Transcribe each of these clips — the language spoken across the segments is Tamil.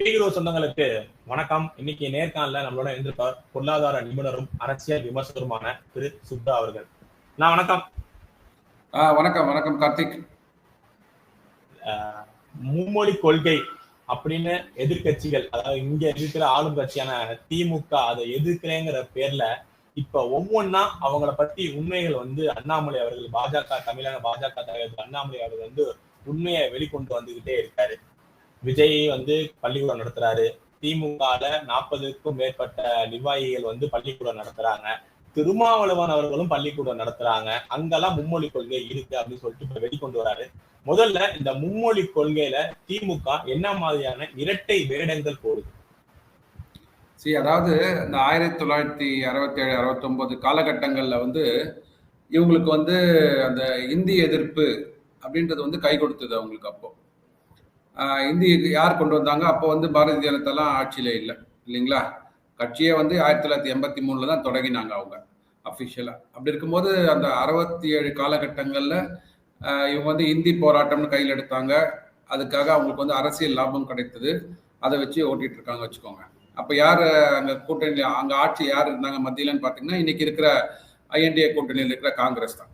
பீகிரோ சொந்தங்களுக்கு வணக்கம். இன்னைக்கு நேர்காணல நம்மளோட இருந்திருப்பார் பொருளாதார நிபுணரும் அரசியல் விமர்சகருமான திரு சுப்ரா அவர்கள். நான் வணக்கம். வணக்கம் வணக்கம் கார்த்திக். மும்மொழி கொள்கை அப்படின்னு எதிர்க்கட்சிகள் அதாவது இங்க இருக்கிற ஆளும் கட்சியான திமுக அதை எதிர்க்கிறேங்கிற பேர்ல இப்ப ஒவ்வொன்னா அவங்கள பத்தி உண்மைகள் வந்து அண்ணாமலை அவர்கள் பாஜக தமிழக பாஜக தலைவர் அண்ணாமலை அவர்கள் வந்து உண்மையை வெளிக்கொண்டு வந்துகிட்டே இருக்காரு. விஜய் வந்து பள்ளிக்கூடம் நடத்துறாரு. திமுகல நாற்பதுக்கும் மேற்பட்ட நிர்வாகிகள் வந்து பள்ளிக்கூடம் நடத்துறாங்க. திருமாவளவன் அவர்களும் பள்ளிக்கூடம் நடத்துறாங்க. அங்கெல்லாம் மும்மொழி கொள்கை இருக்கு அப்படின்னு சொல்லிட்டு இப்ப வெளிக்கொண்டு வராரு. முதல்ல இந்த மும்மொழி கொள்கையில திமுக என்ன மாதிரியான இரட்டை வேடங்கள் போடுது? சரி அதாவது இந்த ஆயிரத்தி தொள்ளாயிரத்தி அறுபத்தி ஏழு அறுபத்தொன்பது காலகட்டங்களில் வந்து இவங்களுக்கு வந்து அந்த இந்தி எதிர்ப்பு அப்படின்றது வந்து கை கொடுத்தது அவங்களுக்கு அப்போ. இந்தி யார் கொண்டு வந்தாங்க? அப்போ வந்து பாரதிய ஜனதாலாம் ஆட்சியில் இல்லை இல்லைங்களா? கட்சியை வந்து ஆயிரத்தி தொள்ளாயிரத்தி எண்பத்தி மூணில் தான் தொடங்கினாங்க அவங்க அஃபிஷியலாக அப்படி இருக்கும்போது அந்த அறுபத்தி ஏழு காலகட்டங்களில் இவங்க வந்து இந்தி போராட்டம்னு கையில் எடுத்தாங்க. அதுக்காக அவங்களுக்கு வந்து அரசியல் லாபம் கிடைத்தது. அதை வச்சு ஓட்டிகிட்டு இருக்காங்க வச்சுக்கோங்க. அப்போ யார் அங்கே கூட்டணி அங்கே ஆட்சி யார் இருந்தாங்க மத்தியிலன்னு பார்த்தீங்கன்னா இன்னைக்கு இருக்கிற ஐஎன்டிஏ கூட்டணியில் இருக்கிற காங்கிரஸ் தான்.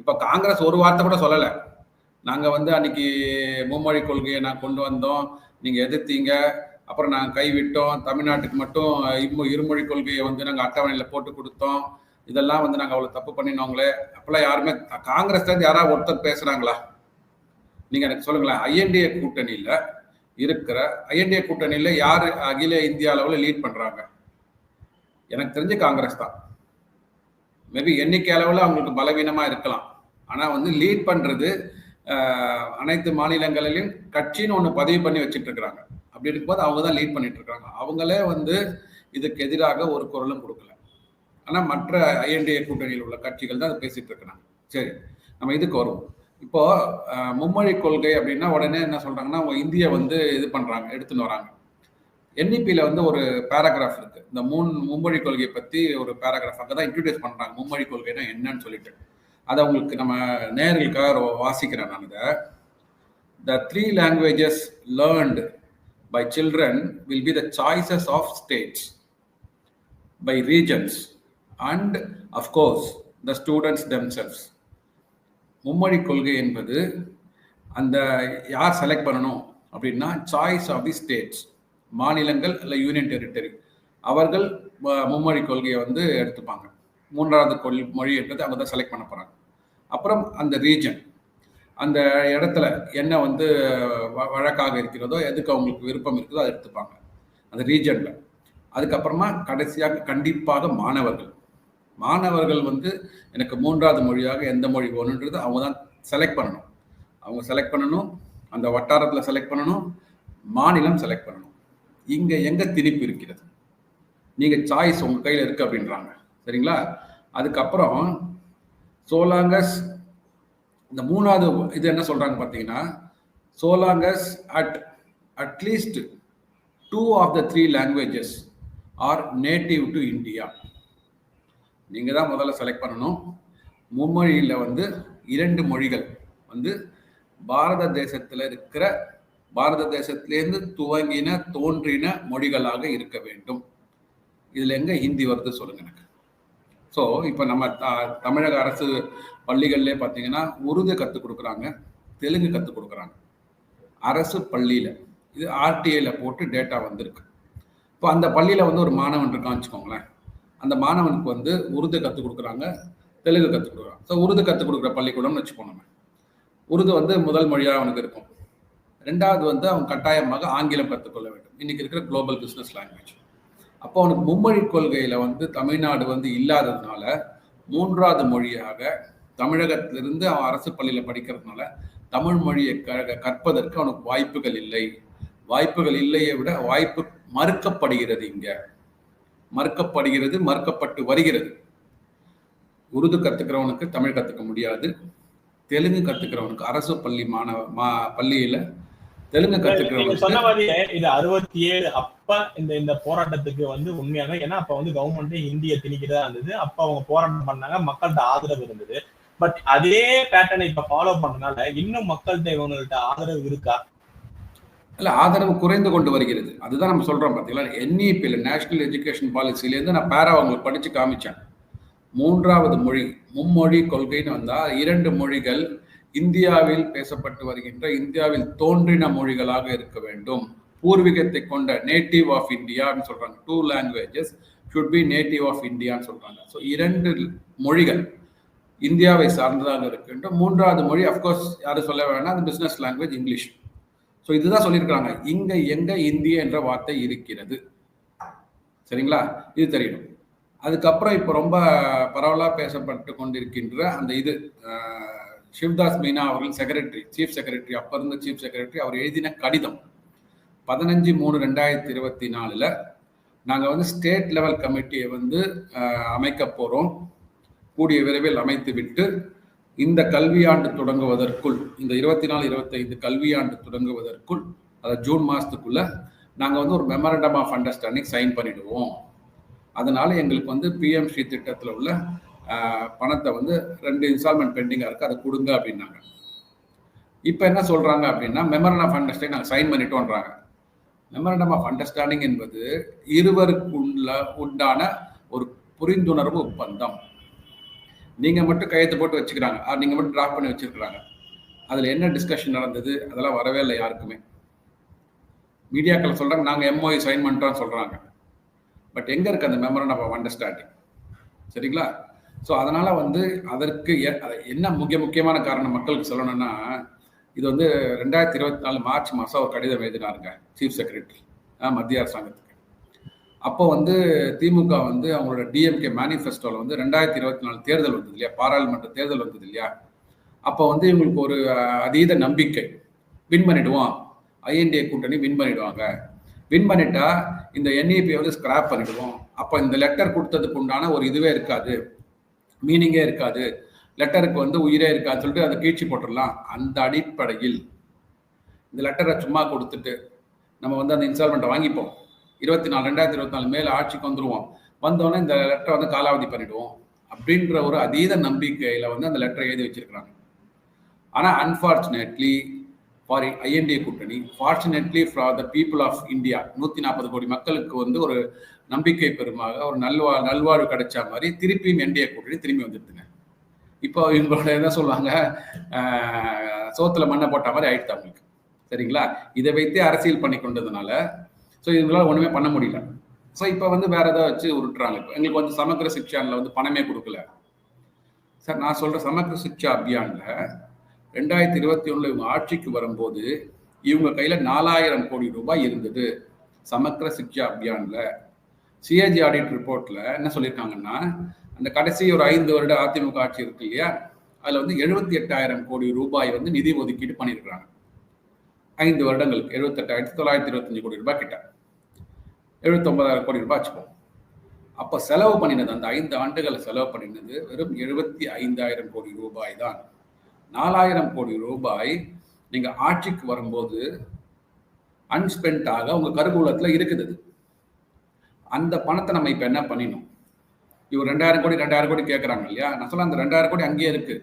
இப்போ காங்கிரஸ் ஒரு வார்த்தை கூட சொல்லலை. நாங்கள் வந்து அன்னைக்கு மும்மொழி கொள்கையை நான் கொண்டு வந்தோம். நீங்கள் எதிர்த்தீங்க. அப்புறம் நாங்கள் கைவிட்டோம் தமிழ்நாட்டுக்கு மட்டும் இம்மு இருமொழி கொள்கையை வந்து நாங்கள் அட்டவணையில் போட்டு கொடுத்தோம். இதெல்லாம் வந்து நாங்கள் அவ்வளோ தப்பு பண்ணினோங்களே. அப்பெல்லாம் யாருமே காங்கிரஸ்லேருந்து யாராவது ஒருத்தர் பேசுகிறாங்களா நீங்கள் எனக்கு சொல்லுங்களேன். ஐஎன்டிஏ கூட்டணியில் இருக்கிற ஐஎன்டிஏ கூட்டணியில் யார் அகில இந்திய அளவில் லீட் பண்ணுறாங்க எனக்கு தெரிஞ்சு காங்கிரஸ் தான். மேபி எண்ணிக்கை அளவில் அவங்களுக்கு பலவீனமாக இருக்கலாம். ஆனால் வந்து லீட் பண்ணுறது அனைத்து மாநிலங்களிலும் கட்சின்னு ஒன்று பதிவு பண்ணி வச்சுட்டு இருக்கிறாங்க அப்படி இருக்கும்போது அவங்க தான் லீட் பண்ணிட்டு இருக்காங்க அவங்களே வந்து இதுக்கு எதிராக ஒரு குரலும் கொடுக்கல. ஆனால் மற்ற ஐஎன்டிஏ கூட்டணியில் உள்ள கட்சிகள் தான் அதை பேசிட்டு இருக்கிறாங்க. சரி நம்ம இதுக்கு வருவோம். இப்போ மும்மொழி கொள்கை அப்படின்னா உடனே என்ன சொல்றாங்கன்னா அவங்க இந்திய வந்து இது பண்றாங்க எடுத்துன்னு வராங்க. என்இபியில் வந்து ஒரு பேராகிராஃப் இருக்கு. இந்த மூணு மும்மொழி கொள்கையை பத்தி ஒரு பேராகிராஃப் அங்கே தான் இன்ட்ரடியூஸ் பண்றாங்க. மும்மொழி கொள்கைனா என்னன்னு சொல்லிட்டு. அதை உங்களுக்கு நம்ம நேர்களுக்காக வாசிக்கிறேன் நான் இதை. The three languages learned by children will be the choices of states by regions and of course the students themselves மும்மொழி கொள்கை என்பது அந்த யார் செலக்ட் பண்ணணும் அப்படின்னா சாய்ஸ் ஆஃப் தி ஸ்டேட்ஸ் மாநிலங்கள் இல்லை யூனியன் டெரிட்டரி அவர்கள் மும்மொழி கொள்கையை வந்து எடுத்துப்பாங்க. மூன்றாவது கொள் மொழி என்பது அவங்க தான் செலக்ட் பண்ண போகிறாங்க அப்புறம் அந்த ரீஜன் அந்த இடத்துல என்ன வந்து வ- வழக்காக இருக்கிறதோ எதுக்கு அவங்களுக்கு விருப்பம் இருக்குதோ அதை எடுத்துப்பாங்க. அந்த ரீஜனில் அதுக்கப்புறமா கடைசியாக கண்டிப்பாக மாணவர்கள். மாணவர்கள் வந்து எனக்கு மூன்றாவது மொழியாக எந்த மொழி வேணுன்றது அவங்க தான் செலக்ட் பண்ணணும். அவங்க செலக்ட் பண்ணணும் அந்த வட்டாரத்தில் செலக்ட் பண்ணணும் மாநிலம் செலக்ட் பண்ணணும். இங்கே எங்கே திணிப்பு இருக்கிறது? நீங்கள் சாய்ஸ் உங்கள் கையில் இருக்குது அப்படின்றாங்க. சரிங்களா? அதுக்கப்புறம் சோலாங்கஸ் இந்த மூணாவது இது என்ன சொல்றாங்க பார்த்தீங்கன்னா so long as at at least two of the three languages are native to India நீங்கள் தான் முதல்ல செலக்ட் பண்ணணும். மும்மொழியில் வந்து இரண்டு மொழிகள் வந்து பாரத தேசத்தில் இருக்கிற பாரத தேசத்திலேருந்து துவங்கின தோன்றின மொழிகளாக இருக்க வேண்டும். இதில் எங்கே ஹிந்தி வருது சொல்லுங்க எனக்கு. ஸோ இப்போ நம்ம த- தமிழக அரசு பள்ளிகள்லேயே பார்த்தீங்கன்னா உருது கற்றுக் கொடுக்குறாங்க தெலுங்கு கற்றுக் கொடுக்குறாங்க. அரசு பள்ளியில் இது ஆர்டிஐயில் போட்டு டேட்டா வந்திருக்கு. இப்போ அந்த பள்ளியில் வந்து ஒரு மாணவன் இருக்கான்னு வச்சுக்கோங்களேன். அந்த மாணவனுக்கு வந்து உருது கற்றுக் கொடுக்குறாங்க தெலுங்கு கற்றுக் கொடுக்குறாங்க. ஸோ உருது கற்றுக் கொடுக்குற பள்ளிக்கூடம்னு வச்சுக்கோங்க உருது வந்து முதல் மொழியாக அவனுக்கு இருக்கும். ரெண்டாவது வந்து அவன் கட்டாயமாக ஆங்கிலம் கற்றுக்கொள்ள வேண்டும். இன்றைக்கி இருக்கிற குளோபல் பிஸ்னஸ் லாங்குவேஜ் அப்போ அவனுக்கு மும்மொழி கொள்கையில வந்து தமிழ்நாடு வந்து இல்லாததுனால மூன்றாவது மொழியாக தமிழகத்திலிருந்து அவன் அரசு பள்ளியில படிக்கிறதுனால தமிழ் மொழியை க- கற்பதற்கு அவனுக்கு வாய்ப்புகள் இல்லை. வாய்ப்புகள் இல்லையை விட வாய்ப்பு மறுக்கப்படுகிறது இங்க. மறுக்கப்படுகிறது மறுக்கப்பட்டு வருகிறது. உருது கத்துக்கிறவனுக்கு தமிழ் கத்துக்க முடியாது. தெலுங்கு கத்துக்கிறவனுக்கு அரசு பள்ளி மாணவ மா பள்ளியில தெலுங்கு நீங்க கத்துக்கிறவனுக்கு சொன்ன மாதிரியே இது அறுபத்தி ஏழு அப்ப இந்த இந்த போராட்டத்துக்கு வந்து உண்மையாக ஏன்னா அப்ப வந்து கவர்மெண்ட் இந்திய திணிக்கிறதா இருந்தது. அப்ப அவங்க போராட்டம் பண்ணாங்க மக்கள்கிட்ட ஆதரவு இருந்தது. பட் அதே பேட்டர்னை இப்ப ஃபாலோ பண்ணனால இன்னும் மக்கள்கிட்ட இவங்கள்ட்ட ஆதரவு இருக்கா? இல்ல ஆதரவு குறைந்து கொண்டு வருகிறது. அதுதான் நம்ம சொல்றோம் பார்த்தீங்களா என்இபியில் நேஷனல் எஜுகேஷன் பாலிசிலேருந்து நான் பேரா உங்களுக்கு படிச்சு காமிச்சேன். மூன்றாவது மொழி மும்மொழி கொள்கைன்னு வந்தா இரண்டு மொழிகள் இந்தியாவில் பேசப்பட்டு வருகின்ற இந்தியாவில் தோன்றின மொழிகளாக இருக்க வேண்டும். பூர்வீகத்தை கொண்ட நேட்டிவ் ஆஃப் இந்தியா அப்படின்னு சொல்றாங்க. Two languages should be native of இந்தியான்னு சொல்றாங்க. ஸோ இரண்டு மொழிகள் இந்தியாவை சார்ந்ததாக இருக்கின்ற மூன்றாவது மொழி அஃப்கோர்ஸ் யாரும் சொல்ல வேணா அது பிஸ்னஸ் லாங்குவேஜ் இங்கிலீஷ் ஸோ இதுதான் சொல்லியிருக்காங்க இங்க எங்க இந்திய என்ற வார்த்தை இருக்கிறது. சரிங்களா? இது தெரியணும் அதுக்கப்புறம் இப்போ ரொம்ப பரவலாக பேசப்பட்டு கொண்டிருக்கின்ற அந்த இது சிவ்தாஸ் மீனா அவர்கள் செக்ரட்டரி சீஃப் செக்ரட்டரி அப்போ இருந்த சீஃப் செக்ரட்டரி அவர் எழுதின கடிதம். பதினஞ்சு மூணு ரெண்டாயிரத்தி இருபத்தி நாலில் நாங்கள் வந்து ஸ்டேட் லெவல் கமிட்டியை வந்து அமைக்க போகிறோம் கூடிய விரைவில் அமைத்து விட்டு இந்த கல்வியாண்டு தொடங்குவதற்குள் இந்த இருபத்தி நாலு இருபத்தைந்து கல்வியாண்டு தொடங்குவதற்குள் அதை ஜூன் மாதத்துக்குள்ள நாங்கள் வந்து ஒரு மெமரண்டம் ஆஃப் அண்டர்ஸ்டாண்டிங் சைன் பண்ணிடுவோம். அதனால எங்களுக்கு வந்து பிஎம்சி திட்டத்தில் உள்ள பணத்தை வந்து ரெண்டு இன்ஸ்டால்மெண்ட் பெண்டிங்காக இருக்குது அதை கொடுங்க அப்படின்னாங்க. இப்போ என்ன சொல்கிறாங்க அப்படின்னா மெமரன் ஆஃப் அண்டர்ஸ்டாண்டிங் நாங்கள் சைன் பண்ணிட்டோன்றாங்க. மெமரண்டம் ஆஃப் அண்டர்ஸ்டாண்டிங் என்பது இருவருக்குள்ள உண்டான ஒரு புரிந்துணர்வு ஒப்பந்தம். நீங்கள் மட்டும் கையெழுத்து போட்டு வச்சுக்கிறாங்க. ஆ, நீங்கள் மட்டும் ட்ராப் பண்ணி வச்சிருக்கிறாங்க. அதில் என்ன டிஸ்கஷன் நடந்தது? அதெல்லாம் வரவே இல்லை யாருக்குமே. மீடியாக்கள் சொல்கிறாங்க நாங்கள் எம்ஓஐ சைன் பண்ணிட்டோம்னு சொல்கிறாங்க பட் எங்கே இருக்குது அந்த மெமரன் ஆஃப் அண்டர்ஸ்டாண்டிங் சரிங்களா? ஸோ அதனால் வந்து அதற்கு என்ன முக்கிய முக்கியமான காரணம் மக்களுக்கு சொல்லணும்னா இது வந்து ரெண்டாயிரத்தி இருபத்தி நாலு மார்ச் மாதம் ஒரு கடிதம் எழுதினாருங்க சீஃப் செக்ரட்டரி மத்திய அரசாங்கத்துக்கு. அப்போ வந்து திமுக வந்து அவங்களோட டிஎம்கே மேனிஃபெஸ்டோவில் வந்து ரெண்டாயிரத்தி இருபத்தி நாலு தேர்தல் வந்தது இல்லையா? பாராளுமன்ற தேர்தல் வந்தது இல்லையா? அப்போ வந்து இவங்களுக்கு ஒரு அதீத நம்பிக்கை வின் பண்ணிடுவோம். ஐஎன்டிஏ கூட்டணி வின் பண்ணிடுவாங்க. வின் பண்ணிட்டா இந்த என்இபியை வந்து ஸ்கிராப் பண்ணிடுவோம். அப்போ இந்த லெட்டர் கொடுத்ததுக்கு உண்டான ஒரு இதுவே இருக்காது. மீனிங்கே இருக்காது. லெட்டருக்கு வந்து உயிரே இருக்காது சொல்லிட்டு அதை கீழ்ச்சி போட்டுடலாம். அந்த அடிப்படையில் இந்த லெட்டரை சும்மா கொடுத்துட்டு நம்ம வந்து அந்த இன்ஸ்டால்மெண்ட்டை வாங்கிப்போம். இருபத்தி நாலு ரெண்டாயிரத்தி இருபத்தி நாலு மேலே ஆட்சிக்கு வந்துருவோம். வந்தோடனே இந்த லெட்டரை வந்து காலாவதி பண்ணிடுவோம் அப்படின்ற ஒரு அதீத நம்பிக்கையில் வந்து அந்த லெட்டரை எழுதி வச்சிருக்கிறாங்க. ஆனால் அன்ஃபார்ச்சுனேட்லி ஃபார் ஐஎன்டிஏ கூட்டணி fortunately for the people of India நூற்றி நாற்பது கோடி மக்களுக்கு வந்து ஒரு நம்பிக்கை பெருமாக ஒரு நல்வா நல்வாழ்வு கிடைச்சா மாதிரி திருப்பியும் என்டிஏ கூட்டணி திரும்பி வந்துடுதுங்க. இப்போ இவங்களோட என்ன சொல்லுவாங்க? சோத்துல மண்ணை போட்ட மாதிரி ஆயிடுச்சு அவங்களுக்கு. சரிங்களா? இதை வைத்தே அரசியல் பண்ணி கொண்டதுனால ஸோ இவங்களால ஒண்ணுமே பண்ண முடியல. ஸோ இப்போ வந்து வேற ஏதாவது வச்சு உருட்டுறாங்க. இப்போ எங்களுக்கு வந்து சமக்கிர சிக்ஷான்ல வந்து பணமே கொடுக்கல. சார் நான் சொல்ற சமக்கிர சிக்ஷா அபியான்ல ரெண்டாயிரத்தி இருபத்தி ஒண்ணுல இவங்க ஆட்சிக்கு வரும்போது இவங்க கையில நாலாயிரம் கோடி ரூபாய் இருந்தது. சமக்கிர சிக்ஷா அபியான்ல சிஏஜி ஆடிட் ரிப்போர்ட்ல என்ன சொல்லியிருக்காங்கன்னா அந்த கடைசி ஒரு ஐந்து வருட அதிமுக ஆட்சி இருக்கு இல்லையா? அதுல வந்து எழுபத்தி எட்டாயிரம் கோடி ரூபாய் வந்து நிதி ஒதுக்கீடு பண்ணியிருக்கிறாங்க. ஐந்து வருடங்களுக்கு எழுபத்தெட்டாயிரத்தி தொள்ளாயிரத்தி இருபத்தஞ்சு கோடி ரூபாய் கிட்ட. எழுபத்தொன்பதாயிரம் கோடி ரூபாய் வச்சுப்போம் அப்போ செலவு பண்ணினது அந்த ஐந்து ஆண்டுகள் செலவு பண்ணினது வெறும் எழுபத்தி ஐந்தாயிரம் கோடி ரூபாய் தான். நாலாயிரம் கோடி ரூபாய் நீங்கள் ஆட்சிக்கு வரும்போது அன்ஸ்பென்ட் ஆக உங்கள் கருகூலத்தில் இருக்குது அந்த பணத்தை நம்ம இப்போ என்ன பண்ணினோம்? இவர் ரெண்டாயிரம் கோடி ரெண்டாயிரம் கோடி கேட்குறாங்க இல்லையா? நான் சொல்ல அந்த ரெண்டாயிரம் கோடி அங்கேயே இருக்கு.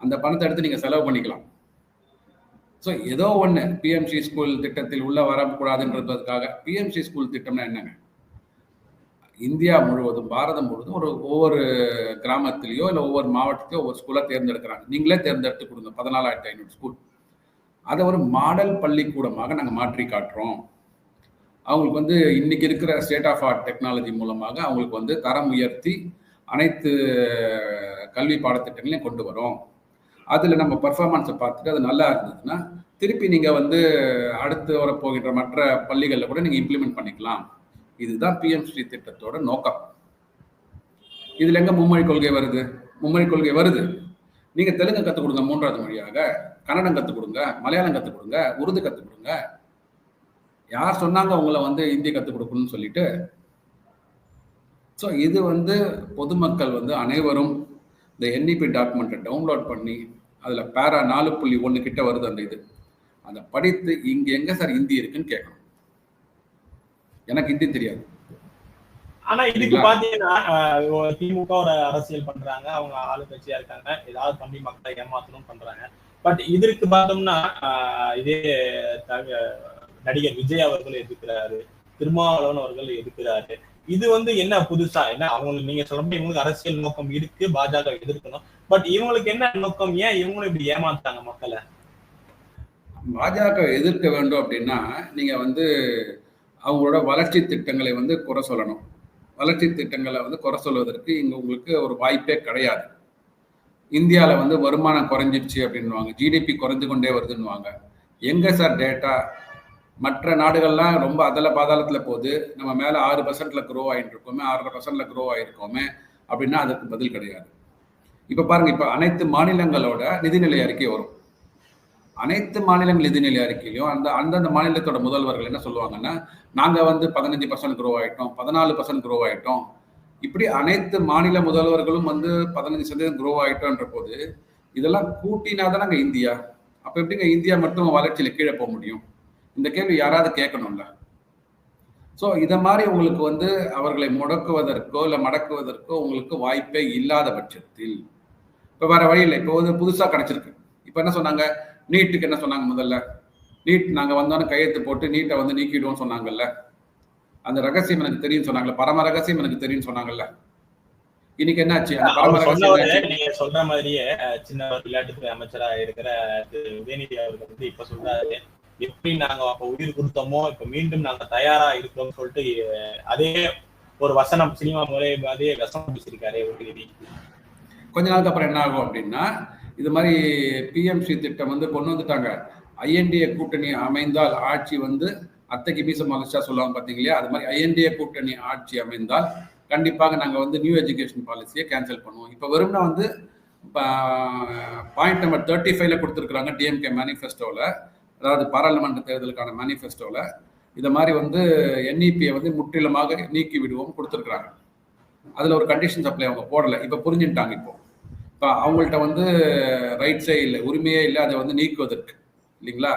அந்த பணத்தை எடுத்து நீங்கள் செலவு பண்ணிக்கலாம். ஸோ ஏதோ ஒன்று பிஎம்சி ஸ்கூல் திட்டத்தில் உள்ள வரக்கூடாதுன்றதுக்காக பிஎம்சி ஸ்கூல் திட்டம்னா என்னங்க? இந்தியா முழுவதும் பாரதம் முழுவதும் ஒரு ஒவ்வொரு கிராமத்திலேயோ இல்லை ஒவ்வொரு மாவட்டத்திலையோ ஒவ்வொரு ஸ்கூலாக தேர்ந்தெடுக்கிறாங்க. நீங்களே தேர்ந்தெடுத்து கொடுங்க. பதினாலாயிரத்தி ஐநூறு ஸ்கூல் அதை ஒரு மாடல் பள்ளிக்கூடமாக நாங்கள் மாற்றி காட்டுறோம். அவங்களுக்கு வந்து இன்னைக்கு இருக்கிற ஸ்டேட் ஆஃப் ஆர்ட் டெக்னாலஜி மூலமாக அவங்களுக்கு வந்து தரம் உயர்த்தி அனைத்து கல்வி பாடத்திட்டங்களையும் கொண்டு வரோம். அதில் நம்ம பர்ஃபார்மன்ஸை பார்த்துட்டு அது நல்லா இருந்ததுன்னா திருப்பி நீங்கள் வந்து அடுத்து வரப்போகின்ற மற்ற பள்ளிகளில் கூட நீங்கள் இம்ப்ளிமெண்ட் பண்ணிக்கலாம். இதுதான் பிஎம்ஸ்ரீ திட்டத்தோட நோக்கம். இதில் எங்கே மும்மொழி கொள்கை வருது? மும்மொழி கொள்கை வருது. நீங்கள் தெலுங்கு கற்றுக் கொடுங்க மூன்றாவது மொழியாக கன்னடம் கற்றுக் கொடுங்க மலையாளம் கற்றுக் கொடுங்க உருது கற்றுக் கொடுங்க யார் சொன்னாங்க உங்களை வந்து இந்தி கத்துக் கொடுக்கணும்னு சொல்லிட்டு ஸோ இது வந்து பொதுமக்கள் வந்து அனைவரும் இந்த என்இபி டாக்குமெண்ட்டை டவுன்லோட் பண்ணி அதில் பேரா நாலு புள்ளி ஒன்று கிட்ட வருது அந்த இது. அதை படித்து இங்கே எங்கே சார் ஹிந்தி இருக்குன்னு கேட்கணும். எனக்கு ஹிந்தி தெரியாது. ஆனா இதுக்கு பாத்தீங்கன்னா ஆஹ் ஒரு திமுக ஒரு அரசியல் பண்றாங்க. அவங்க ஆளுங்கட்சியா இருக்காங்க. ஏதாவது பண்ணி மக்களை ஏமாத்தணும் பண்றாங்க. பட் இதற்கு பார்த்தோம்னா இதே நடிகர் விஜய் அவர்கள் எதிர்க்கிறாரு திருமாவளவன் அவர்கள் எதிர்க்கிறாரு. இது வந்து என்ன புதுசா? என்ன அவங்களுக்கு நீங்க சொல்ல இவங்களுக்கு அரசியல் நோக்கம் இருக்கு பாஜக எதிர்க்கணும். பட் இவங்களுக்கு என்ன நோக்கம்? ஏன் இவங்களும் இப்படி ஏமாத்தாங்க மக்களை? பாஜக எதிர்க்க வேண்டும் அப்படின்னா நீங்க வந்து அவங்களோட வளர்ச்சி திட்டங்களை வந்து குறை சொல்லணும். வளர்ச்சி திட்டங்களை வந்து குறை சொல்வதற்கு இங்க உங்களுக்கு ஒரு வாய்ப்பே கிடையாது. இந்தியாவில் வந்து வருமானம் குறைஞ்சிருச்சு அப்படின்வாங்க ஜிடிபி குறைஞ்சு கொண்டே வருதுன்னுவாங்க. எங்க சார் டேட்டா மற்ற நாடுகள்லாம் ரொம்ப அதல பாதாளத்தில் போகுது. நம்ம மேலே ஆறு பர்சன்ட்டில் க்ரோ ஆகிட்டு இருக்கோமே ஆறரை பர்சன்ட்டில் க்ரோ ஆகிருக்கோமே அப்படின்னா அதுக்கு பதில் கிடையாது. இப்போ பாருங்க இப்போ அனைத்து மாநிலங்களோட நிதிநிலை அறிக்கை வரும். அனைத்து மாநிலங்கள் நிதிநிலை அறிக்கையிலும் அந்த அந்தந்த மாநிலத்தோட முதல்வர்கள் என்ன சொல்லுவாங்கன்னா நாங்கள் வந்து பதினஞ்சு பர்சன்ட் க்ரோ ஆகிட்டோம் பதினாலு பர்சன்ட் க்ரோ ஆகிட்டோம் இப்படி அனைத்து மாநில முதல்வர்களும் வந்து பதினஞ்சு சதவீதம் க்ரோ ஆகிட்டோன்ற போது இதெல்லாம் கூட்டினா தானங்க இந்தியா. அப்போ எப்படிங்க இந்தியா மட்டும் வளர்ச்சியில் கீழே போக முடியும்? இந்த கேள்வி யாராவது கேட்கணும்ல? ஸோ இதை மாதிரி உங்களுக்கு வந்து அவர்களை முடக்குவதற்கோ இல்லை மடக்குவதற்கோ உங்களுக்கு வாய்ப்பே இல்லாத பட்சத்தில் இப்போ வேற வழி இல்லை. இப்போ வந்து புதுசாக கிடைச்சிருக்கு. இப்போ என்ன சொன்னாங்க? நீட்டுக்கு என்ன சொன்னாங்க முதல்ல? நீட் நாங்கள் வந்தோன்னே கையெழுத்து போட்டு நீட்டை வந்து நீக்கிடுவோம் சொன்னாங்கல்ல. அந்த ரகசியம் எனக்கு தெரியும் சொன்னாங்கல்ல. பரம ரகசியம் எனக்கு தெரியும் சொன்னாங்கல்ல. இன்னைக்கு என்னாச்சு? நீங்க சொல்ற மாதிரியே சின்ன விளையாட்டுத்துறை அமைச்சரா இருக்கிற உதயநிதி அவர்கள் வந்து இப்ப சொல்றாரு. எப்படி நாங்க அப்ப உயிர் கொடுத்தோமோ இப்ப மீண்டும் நாங்க தயாரா இருக்கிறோம்னு சொல்லிட்டு அதே ஒரு வசனம் சினிமா முறை அதே வசனம் பேசியிருக்காரு உதயநிதி கொஞ்ச நாளுக்கு அப்புறம் என்ன ஆகும் அப்படின்னா இது மாதிரி பிஎம்சி திட்டம் வந்து கொண்டு வந்துட்டாங்க. ஐஎன்டிஏ கூட்டணி அமைந்தால் ஆட்சி வந்து அத்தைக்கு மீச மகிழ்ச்சியா சொல்லுவாங்க பாத்தீங்களா? அது மாதிரி ஐஎன்டிஏ கூட்டணி ஆட்சி அமைந்தால் கண்டிப்பாக நாங்க வந்து நியூ எஜுகேஷன் பாலிசியை கேன்சல் பண்ணுவோம். இப்போ வெறும்னா வந்து பாயிண்ட் நம்பர் தேர்ட்டி ஃபைவ்ல கொடுத்துருக்குறாங்க டிஎம்கே மேனிஃபெஸ்டோவில் அதாவது பாராளுமன்ற தேர்தலுக்கான மேனிஃபெஸ்டோவில் இதை மாதிரி வந்து என்இபியை வந்து முற்றிலுமாக நீக்கி விடுவோம் கொடுத்துருக்குறாங்க. அதில் ஒரு கண்டிஷன் சப்ளை அவங்க போடலை. இப்போ புரிஞ்சுட்டாங்க இப்போ. இப்போ அவங்கள்ட்ட வந்து ரைட்ஸே இல்லை உரிமையே இல்லை அதை வந்து நீக்குவதற்கு. இல்லைங்களா?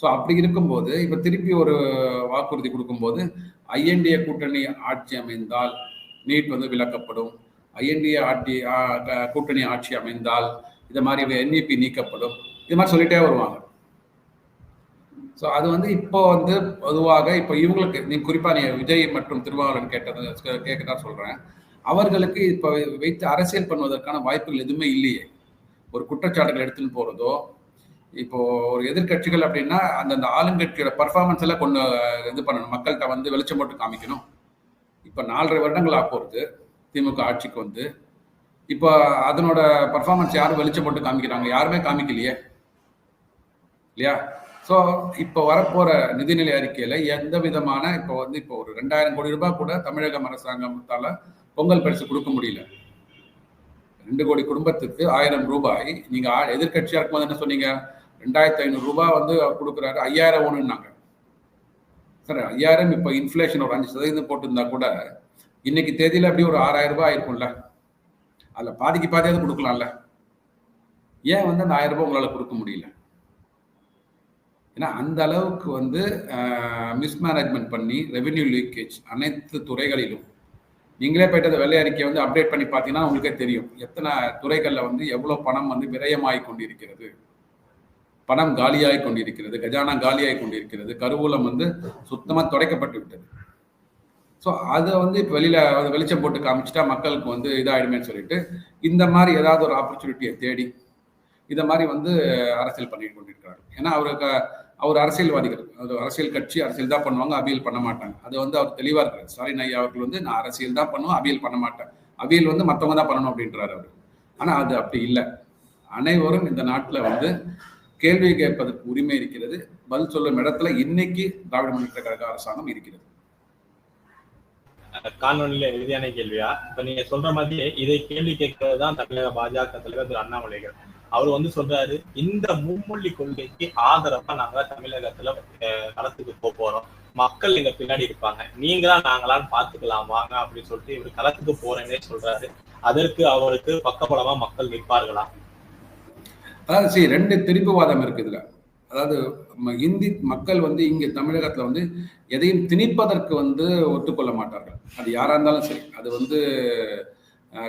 ஸோ அப்படி இருக்கும்போது இப்போ திருப்பி ஒரு வாக்குறுதி கொடுக்கும்போது ஐஎன்டிஏ கூட்டணி ஆட்சி அமைந்தால் நீட் வந்து விலக்கப்படும். ஐஎன்டிஏ ஆட்சி கூட்டணி ஆட்சி அமைந்தால் இது மாதிரி என்இபி நீக்கப்படும். இது மாதிரி சொல்லிட்டே வருவாங்க. ஸோ அது வந்து இப்போ வந்து பொதுவாக இப்போ இவங்களுக்கு நீ குறிப்பாக நீ விஜய் மற்றும் திருமாவளவன் கேட்டது கேட்கறதா சொல்கிறேன் அவர்களுக்கு இப்போ வைத்து அரசியல் பண்ணுவதற்கான வாய்ப்புகள் எதுவுமே இல்லையே. ஒரு குற்றச்சாட்டுகள் எடுத்துன்னு போகிறதோ இப்போ ஒரு எதிர்க்கட்சிகள் அப்படின்னா அந்தந்த ஆளுங்கட்சியோட பர்ஃபார்மன்ஸ் எல்லாம் கொண்டு இது பண்ணணும். மக்கள்கிட்ட வந்து வெளிச்சம் போட்டு காமிக்கணும். இப்போ நாலரை வருடங்கள் ஆக போகிறது திமுக ஆட்சிக்கு வந்து. இப்போ அதனோட பர்ஃபார்மன்ஸ் யாரும் வெளிச்சம் போட்டு காமிக்கிறாங்க? யாருமே காமிக்கலையே. இல்லையா? ஸோ இப்போ வரப்போற நிதிநிலை அறிக்கையில எந்த விதமான இப்போ வந்து இப்போ ஒரு ரெண்டாயிரம் கோடி ரூபாய் கூட தமிழக அரசாங்கத்தால பொங்கல் பரிசு கொடுக்க முடியல. ரெண்டு கோடி குடும்பத்துக்கு ஆயிரம் ரூபாய். நீங்க ஆ- இருக்கும்போது என்ன சொன்னீங்க? ரெண்டாயிரத்தி ஐநூறு ரூபாய் வந்து கொடுக்குறாரு. ஐயாயிரம் ஒண்ணுன்னாங்க சரி ஐயாயிரம் இப்போ இன்ஃப்ளேஷன் ஒரு அஞ்சு சதவீதம் போட்டிருந்தா கூட இன்னைக்கு தேதியில அப்படியே ஒரு ஆறாயிரம் ரூபாய் ஆயிருக்கும்ல. அதுல பாதிக்கு பாதியாவது கொடுக்கலாம்ல. ஏன் வந்து அந்த ஆயிரம் ரூபாய் உங்களால கொடுக்க முடியல? ஏன்னா அந்த அளவுக்கு வந்து மிஸ்மேனேஜ்மெண்ட் பண்ணி ரெவென்யூ லீக்கேஜ் அனைத்து துறைகளிலும். நீங்களே போயிட்டு அந்த வெள்ளை அறிக்கையை வந்து அப்டேட் பண்ணி பார்த்தீங்கன்னா உங்களுக்கே தெரியும். எத்தனை துறைகளில் வந்து எவ்வளோ பணம் வந்து விரயமாகி கொண்டிருக்கிறது. பணம் காலியாகி கொண்டிருக்கிறது. கஜானா காலியாகி கொண்டிருக்கிறது. கருவூலம் வந்து சுத்தமாக துடைக்கப்பட்டு விட்டது. ஸோ அதை வந்து இப்போ வெளியில வெளிச்சம் போட்டு காமிச்சிட்டா மக்களுக்கு வந்து இதாயிடுமேன்னு சொல்லிட்டு இந்த மாதிரி ஏதாவது ஒரு ஆப்பர்ச்சுனிட்டியை தேடி இதை மாதிரி வந்து அரசியல் பண்ணிட்டு கொண்டிருக்கிறாரு ஏன்னா அவருக்கு அவர் அரசியல்வாதிகள். அது அரசியல் கட்சி அரசியல் தான் பண்ணுவாங்க அவியல் பண்ண மாட்டாங்க. அது வந்து அவர் தெளிவா இருக்காரு. ஸ்டாலின் ஐயா அவர்கள் வந்து நான் அரசியல் தான் பண்ணுவேன் அவியல் பண்ண மாட்டேன். அவியல் வந்து மற்றவங்க தான் பண்ணணும் அப்படின்றாரு அவர். ஆனா அது அப்படி இல்லை. அனைவரும் இந்த நாட்டுல வந்து கேள்வி கேட்பதற்கு உரிமை இருக்கிறது. பதில் சொல்லும் இடத்துல இன்னைக்கு திராவிட முன்னேற்ற கழக அரசாங்கம் இருக்கிறது. காணொலியில இறுதியான கேள்வியா? இப்ப நீங்க சொல்ற மாதிரி இதை கேள்வி கேட்கறது தான் தமிழக பாஜக தலைவர் திரு அண்ணாமலைகள். அவர் வந்து சொல்றாரு இந்த மும்மொழி கொள்கைக்கு ஆதரவா நாங்க தமிழகத்துல களத்துக்கு போக போறோம். மக்கள் எங்க பின்னாடி இருப்பாங்க. நீங்களா நாங்களான்னு பாத்துக்கலாம் வாங்க அப்படின்னு சொல்லிட்டு இவர் களத்துக்கு போறேன்னே சொல்றாரு. அதற்கு அவருக்கு பக்கபலமா மக்கள் நிற்பார்களா? அதாவது சரி ரெண்டு திணிப்புவாதம் இருக்கு இதுல. அதாவது இந்தி மக்கள் வந்து இங்க தமிழகத்துல வந்து எதையும் திணிப்பதற்கு வந்து ஒத்துக்கொள்ள மாட்டார்கள். அது யாரா இருந்தாலும் சரி. அது வந்து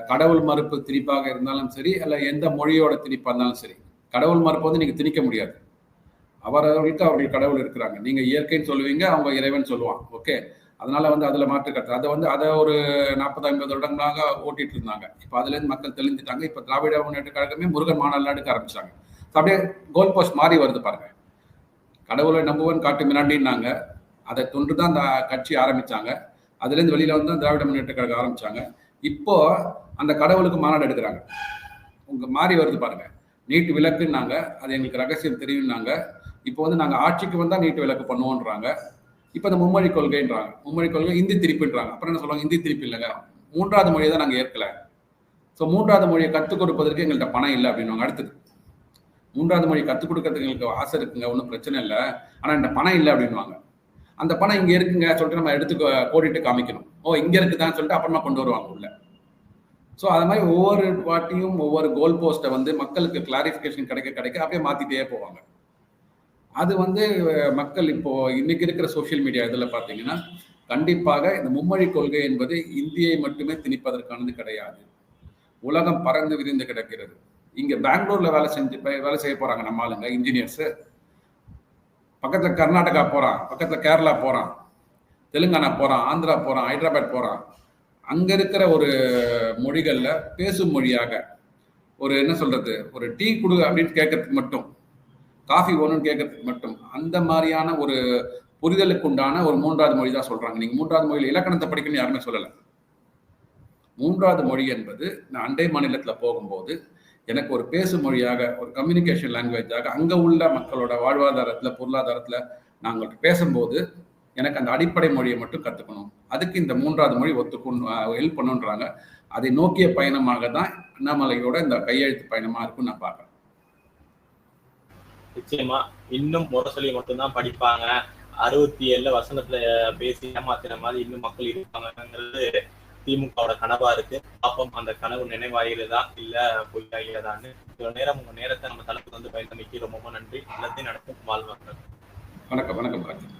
கடவுள் மறுப்பு திணிப்பாக இருந்தாலும் சரி அல்ல எந்த மொழியோட திணிப்பா இருந்தாலும் சரி கடவுள் மறுப்பு வந்து நீங்க திணிக்க முடியாது. அவரவர்களுக்கு அவர்கள் கடவுள் இருக்கிறாங்க. நீங்க இயற்கைன்னு சொல்லுவீங்க அவங்க இறைவன் சொல்லுவான். ஓகே அதனால வந்து அதுல மாற்று கருத்து. அதை வந்து அதை ஒரு நாற்பது ஐம்பது வருடங்களாக ஓட்டிட்டு இருந்தாங்க. இப்போ அதுல இருந்து மக்கள் தெளிஞ்சிட்டாங்க இப்போ திராவிட முன்னேற்ற கழகமே முருகன் மாநாடு எடுக்க ஆரம்பிச்சாங்க. அப்படியே கோல் போஸ்ட் மாறி வருது பாருங்க. கடவுளை நம்புவன் காட்டு மிராண்டின்னாங்க. அதை தொன்று தான் அந்த கட்சி ஆரம்பிச்சாங்க. அதுலேருந்து வெளியில வந்து தான் திராவிட முன்னேற்ற கழகம் ஆரம்பிச்சாங்க. இப்போ அந்த கடவுளுக்கு மாநாடு எடுக்கிறாங்க. உங்க மாறி வருது பாருங்க. நீட்டு விளக்குன்னாங்க அது எங்களுக்கு ரகசியம் தெரியும்னாங்க. இப்போ வந்து நாங்கள் ஆட்சிக்கு வந்தால் நீட்டு விளக்கு பண்ணுவோன்றாங்க. இப்போ இந்த மும்மொழி கொள்கைன்றாங்க. மும்மொழி கொள்கை இந்தி திருப்பின்றாங்க. அப்புறம் என்ன சொல்லுவாங்க? இந்தி திருப்பி இல்லைங்க. மூன்றாவது மொழியை தான் நாங்கள் ஏற்கல. ஸோ மூன்றாவது மொழியை கற்றுக் கொடுப்பதற்கு எங்கள்கிட்ட பணம் இல்லை அப்படின்னுவாங்க அடுத்தது. மூன்றாவது மொழி கற்றுக் கொடுக்கறதுக்கு எங்களுக்கு ஆசை இருக்குங்க. ஒன்றும் பிரச்சனை இல்லை. ஆனால் இந்த பணம் இல்லை அப்படின்வாங்க அந்த பணம் இங்கே இருக்குங்க. சொல்லிட்டு நம்ம எடுத்து கோடிட்டு காமிக்கணும். ஓ இங்க இருக்குதான்னு சொல்லிட்டு அப்புறமா கொண்டு வருவாங்க உள்ள. ஸோ அது மாதிரி ஒவ்வொரு வாட்டியும் ஒவ்வொரு கோல் போஸ்ட்டை வந்து மக்களுக்கு கிளாரிஃபிகேஷன் கிடைக்க கிடைக்க அப்படியே மாத்திட்டே போவாங்க. அது வந்து மக்கள் இப்போ இன்னைக்கு இருக்கிற சோஷியல் மீடியா இதில் பார்த்தீங்கன்னா கண்டிப்பாக இந்த மும்மொழி கொள்கை என்பது இந்தியை மட்டுமே திணிப்பதற்கானது கிடையாது. உலகம் பறந்து விரிந்து கிடக்கிறது. இங்க பெங்களூர்ல வேலை செஞ்சு வேலை செய்ய போறாங்க நம்ம ஆளுங்க இன்ஜினியர்ஸ் பக்கத்துல கர்நாடகா போறான் பக்கத்துல கேரளா போறான். தெலுங்கானா போகிறான் ஆந்திரா போகிறான் ஹைதராபாத் போகிறான் அங்கே இருக்கிற ஒரு மொழிகளில் பேசும் மொழியாக ஒரு என்ன சொல்கிறது ஒரு டீ கொடு அப்படின்னு கேட்கறதுக்கு மட்டும் காஃபி வேணும்னு கேட்கறதுக்கு மட்டும் அந்த மாதிரியான ஒரு புரிதலுக்கு உண்டான ஒரு மூன்றாவது மொழி தான் சொல்கிறாங்க நீங்கள் மூன்றாவது மொழியில் இலக்கணத்தை படிக்கணும்னு யாருமே சொல்லலை. மூன்றாவது மொழி என்பது நான் அண்டை மாநிலத்தில் போகும்போது எனக்கு ஒரு பேசும் மொழியாக ஒரு கம்யூனிகேஷன் லாங்குவேஜாக அங்கே உள்ள மக்களோட வாழ்வாதாரத்தில் பொருளாதாரத்தில் நாங்கள் பேசும்போது எனக்கு அந்த அடிப்படை மொழியை மட்டும் கத்துக்கணும். அதுக்கு இந்த மூன்றாவது மொழி ஒத்துக்கணும் ஹெல்ப் பண்ணுன்றாங்க. அதை நோக்கிய பயணமாக தான் அண்ணாமலையோட இந்த கையெழுத்து பயணமா இருக்கும்னு நான் பார்க்கறேன். நிச்சயமா இன்னும் முரசொலி மட்டும்தான் படிப்பாங்க. அறுபத்தி ஏழுல வசனத்துல பேசி ஏமாத்தின மாதிரி இன்னும் மக்கள் இருப்பாங்கங்கிறது திமுகவோட கனவா இருக்கு. பாப்போம் அந்த கனவு நினைவாகிறதா இல்ல பொய்யாகிறதான்னு இவ்வளவு நேரம் உங்க நேரத்தை நம்ம தளத்துக்கு வந்து பயந்தமைக்கு ரொம்ப நன்றி. எல்லாத்தையும் நடக்கும். வாழ்வாங்க வணக்கம் வணக்கம் ராஜன்